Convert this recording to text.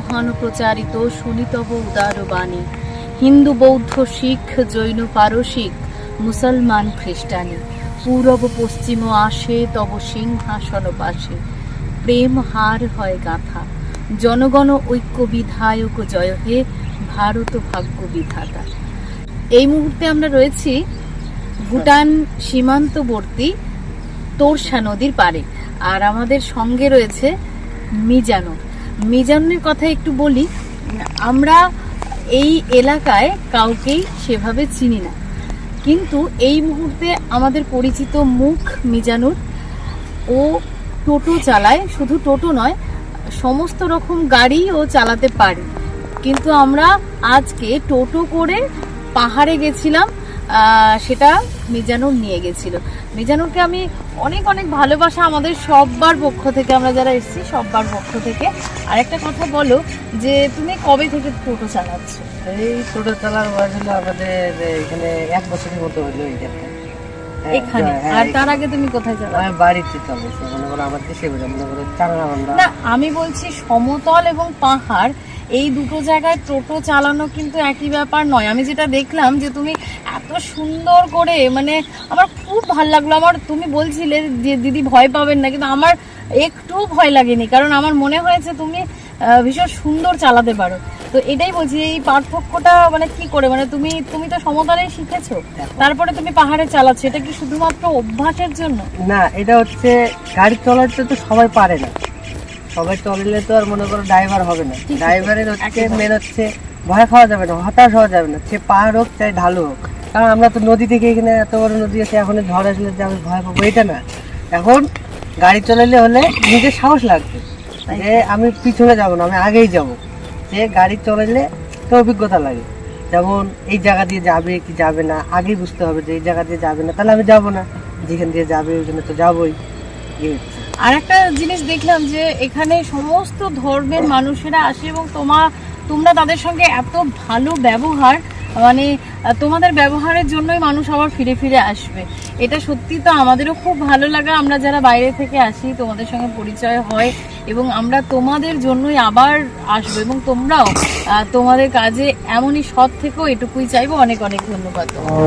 চৌহান প্রচারিত শুনিতব উদার বাণী। হিন্দু বৌদ্ধ শিখ, জৈন পারসিক, মুসলমান খ্রিস্টানি। পূরব পশ্চিম আসে, তব সিংহাসন পাশে। প্রেম হার হয় গাথা। জনগণ ঐক্য বিধায়ক জয় হে ভারত ভাগ্য বিধাতা। এই মুহূর্তে আমরা রয়েছি ভুটান সীমান্তবর্তী তোরসা নদীর পাড়ে। আর আমাদের সঙ্গে রয়েছে মিজানো মিজানের কথা একটু বলি, আমরা এই এলাকায় কাউকেই সেভাবে চিনি না। কিন্তু এই মুহূর্তে আমাদের পরিচিত মুখ মিজানুর, ও টোটো চালায়, শুধু টোটো নয়, সমস্ত রকম গাড়ি ও চালাতে পারে। কিন্তু আমরা আজকে টোটো করে পাহাড়ে গেছিলাম সেটা মিজানুর নিয়ে গেছিল। মিজানুরকে আমি অনেক অনেক ভালোবাসা আমাদের সববার পক্ষ থেকে আমরা যারা এসেছি সববার পক্ষ থেকে। আরেকটা কথা বলো যে তুমি কবে থেকে টোটো চালাচ্ছ? এই ছোটো চালার বয়স হলো আমাদের এখানে এক বছরের মতো হলো হ্যাঁ, এখানে? হ্যাঁ, আর তার আগে তুমি কোথায় চালাও আমি বাড়িতে চালাইছি মনে করো আমার দেশে মনে করো চাংলা না আমি বলছি সমতল এবং পাহাড় এই দুটো জায়গায় টোটো চালানো কিন্তু একই ব্যাপার নয়। আমি যেটা দেখলাম যে তুমি এত সুন্দর করে মানে আমার খুব ভালো লাগল। আমার তুমি বলছিলে যে দিদি ভয় পাবেন না কিন্তু আমার একটু ভয় লাগেনি কারণ আমার মনে হয়েছে তুমি ভীষণ সুন্দর চালাতে পারো। তো এটাই বলছি এই পার্থক্যটা মানে কি করে? মানে তুমি তুমি তো সমতলেই শিখেছো তারপরে তুমি পাহাড়ে চালাচ্ছ এটা কি শুধুমাত্র অভ্যাসের জন্য? না এটা হচ্ছে গাড়ি চালাতে তো সবাই পারে না। সবাই চলালে তো আর মনে করো ড্রাইভার হবে না। ড্রাইভারের হচ্ছে মেন হচ্ছে ভয় খাওয়া যাবে না হতাশ হওয়া যাবে না সে পাহাড় হোক চাই ঢালু হোক। কারণ আমরা তো নদী থেকে এখানে এত বড় নদী আছে এখন ঝড় আসলে যে ভয় পাবো, এটা না। এখন গাড়ি চলাইলে হলে নিজের সাহস লাগবে যে আমি পিছনে যাব না, আমি আগেই যাব। যে গাড়ি চলাইলে তো অভিজ্ঞতা লাগে। যেমন এই জায়গা দিয়ে যাবে কি যাবে না, আগেই বুঝতে হবে যে এই জায়গা দিয়ে যাবে না, তাহলে আমি যাব না। যেখান দিয়ে যাবে ওইখানে তো যাবোই। আর একটা জিনিস দেখলাম যে এখানে সমস্ত ধর্মের মানুষেরা আসে এবং তোমা তোমরা তাদের সঙ্গে এত ভালো ব্যবহার মানে তোমাদের ব্যবহারের জন্যই মানুষ আবার ফিরে ফিরে আসবে। এটা সত্যি তো আমাদেরও খুব ভালো লাগা, আমরা যারা বাইরে থেকে আসি, তোমাদের সঙ্গে পরিচয় হয় এবং আমরা তোমাদের জন্যই আবার আসব এবং তোমরাও তোমাদের কাজে এমনই সৎ থেকেও এটুকুই চাইব। অনেক অনেক ধন্যবাদ তোমাকে